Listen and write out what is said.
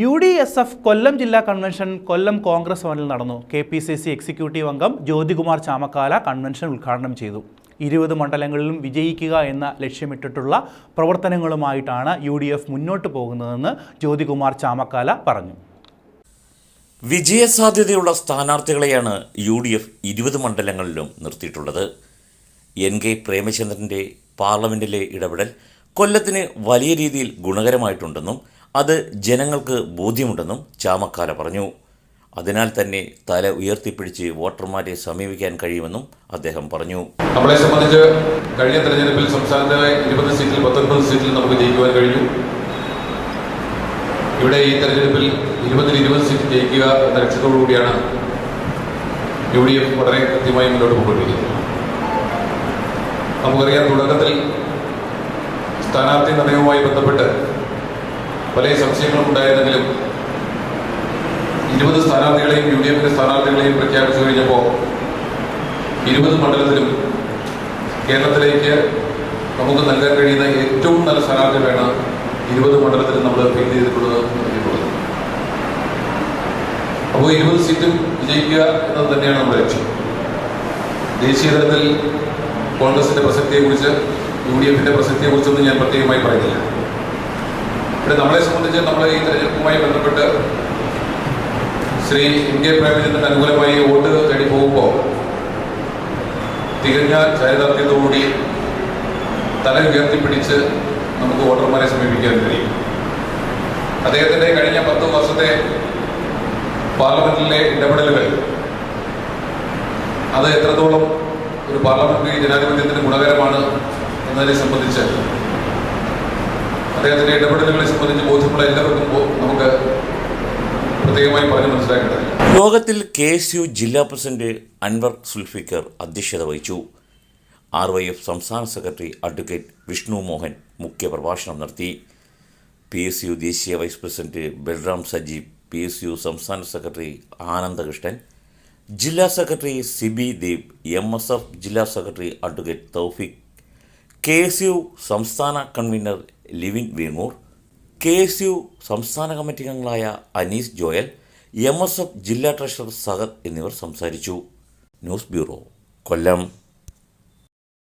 U D S F Kollam ജില്ലാ convention Kollam Congress ഭവനിൽ നടന്നു. K P C C executive അംഗം ജ്യോതികുമാർ ചാമക്കാല കൺവെൻഷൻ ഉദ്ഘാടനം ചെയ്തു. ഇരുപത് മണ്ഡലങ്ങളിലും വിജയിക്കുക എന്ന ലക്ഷ്യമിട്ടിട്ടുള്ള പ്രവർത്തനങ്ങളുമായിട്ടാണ് യു ഡി എഫ് മുന്നോട്ട് പോകുന്നതെന്ന് ജ്യോതികുമാർ ചാമക്കാല പറഞ്ഞു. വിജയസാധ്യതയുള്ള സ്ഥാനാർത്ഥികളെയാണ് യു ഡി എഫ് ഇരുപത് മണ്ഡലങ്ങളിലും നിർത്തിയിട്ടുള്ളത്. എൻ കെ പ്രേമചന്ദ്രന്റെ പാർലമെന്റിലെ ഇടപെടൽ കൊല്ലത്തിന് വലിയ രീതിയിൽ ഗുണകരമായിട്ടുണ്ടെന്നും അത് ജനങ്ങൾക്ക് ബോധ്യമുണ്ടെന്നും ചാമക്കാല പറഞ്ഞു. അതിനാൽ തന്നെ തല ഉയർത്തിപ്പിടിച്ച് വോട്ടർമാരെ സമീപിക്കാൻ കഴിയുമെന്നും അദ്ദേഹം പറഞ്ഞു. നമ്മളെ സംബന്ധിച്ച് കഴിഞ്ഞ തെരഞ്ഞെടുപ്പിൽ സംസ്ഥാനത്തെ ഇരുപത് സീറ്റിൽ പത്തൊൻപത് സീറ്റിൽ നമുക്ക് ജയിക്കുവാൻ കഴിഞ്ഞു. ഇവിടെ ഈ തെരഞ്ഞെടുപ്പിൽ ഇരുപതിൽ ഇരുപത് സീറ്റ് ജയിക്കുക എന്ന ലക്ഷ്യത്തോടു കൂടിയാണ് യു ഡി എഫ് വളരെ കൃത്യമായി മുന്നോട്ട് പോയിക്കൊണ്ടിരിക്കുന്നത്. നമുക്കറിയാം തുടക്കത്തിൽ സ്ഥാനാർത്ഥി നിർണയവുമായി ബന്ധപ്പെട്ട് പല സംശയങ്ങളും ഉണ്ടായിരുന്നെങ്കിലും ഇരുപത് സ്ഥാനാർത്ഥികളെയും യു ഡി എഫിന്റെ സ്ഥാനാർത്ഥികളെയും പ്രഖ്യാപിച്ചു കഴിഞ്ഞപ്പോൾ ഇരുപത് മണ്ഡലത്തിലും കേരളത്തിലേക്ക് നമുക്ക് നൽകാൻ കഴിയുന്ന ഏറ്റവും നല്ല സ്ഥാനാർത്ഥികളാണ് ഇരുപത് മണ്ഡലത്തിൽ നമ്മൾ ഫീൽ ചെയ്തിട്ടുള്ളത് അപ്പോൾ ഇരുപത് സീറ്റും വിജയിക്കുക എന്നത് തന്നെയാണ് നമ്മുടെ ലക്ഷ്യം. ദേശീയ തലത്തിൽ കോൺഗ്രസിന്റെ പ്രസക്തിയെക്കുറിച്ച് യു ഡി എഫിന്റെ പ്രസക്തിയെക്കുറിച്ചൊന്നും ഞാൻ പ്രത്യേകമായി പറയുന്നില്ല. ഇവിടെ നമ്മളെ സംബന്ധിച്ച് നമ്മൾ ഈ തെരഞ്ഞെടുപ്പുമായി ബന്ധപ്പെട്ട് ശ്രീ എം കെ അനുകൂലമായി വോട്ട് തേടി പോകുമ്പോൾ തികഞ്ഞ ചരിതാർത്ഥ്യത്തോടുകൂടി തല ഉയർത്തിപ്പിടിച്ച് നമുക്ക് വോട്ടർമാരെ സമീപിക്കാൻ കഴിയും. അദ്ദേഹത്തിന്റെ കഴിഞ്ഞ പത്ത് വർഷത്തെ പാർലമെന്റിലെ ഇടപെടലുകൾ അത് എത്രത്തോളം ഒരു പാർലമെന്ററി ജനാധിപത്യത്തിന് ഗുണകരമാണ് എന്നതിനെ സംബന്ധിച്ച് അദ്ദേഹത്തിന്റെ ഇടപെടലുകളെ സംബന്ധിച്ച് ബോധ്യമുള്ള എല്ലാവർക്കും നമുക്ക് പ്രത്യേകമായി പറഞ്ഞു മനസ്സിലാക്കേണ്ടത്. യോഗത്തിൽ കെ എസ് യു ജില്ലാ പ്രസിഡന്റ് അൻവർ സുൽഫിക്കർ അധ്യക്ഷത വഹിച്ചു. ആർ വൈ എഫ് സംസ്ഥാന സെക്രട്ടറി അഡ്വക്കേറ്റ് വിഷ്ണു മോഹൻ മുഖ്യപ്രഭാഷണം നടത്തി. പി എസ് യു ദേശീയ vice president Balram Sajeev P S U സംസ്ഥാന സെക്രട്ടറി ആനന്ദകൃഷ്ണൻ ജില്ലാ secretary Sibi Deep M S F ജില്ലാ secretary advocate Thoufeek K S U സംസ്ഥാന convener Livin Veengoor K S U സംസ്ഥാന committee അംഗങ്ങളായ Anees Joel M S F ജില്ലാ treasurer Sahad എന്നിവർ സംസാരിച്ചു. News bureau Kollam.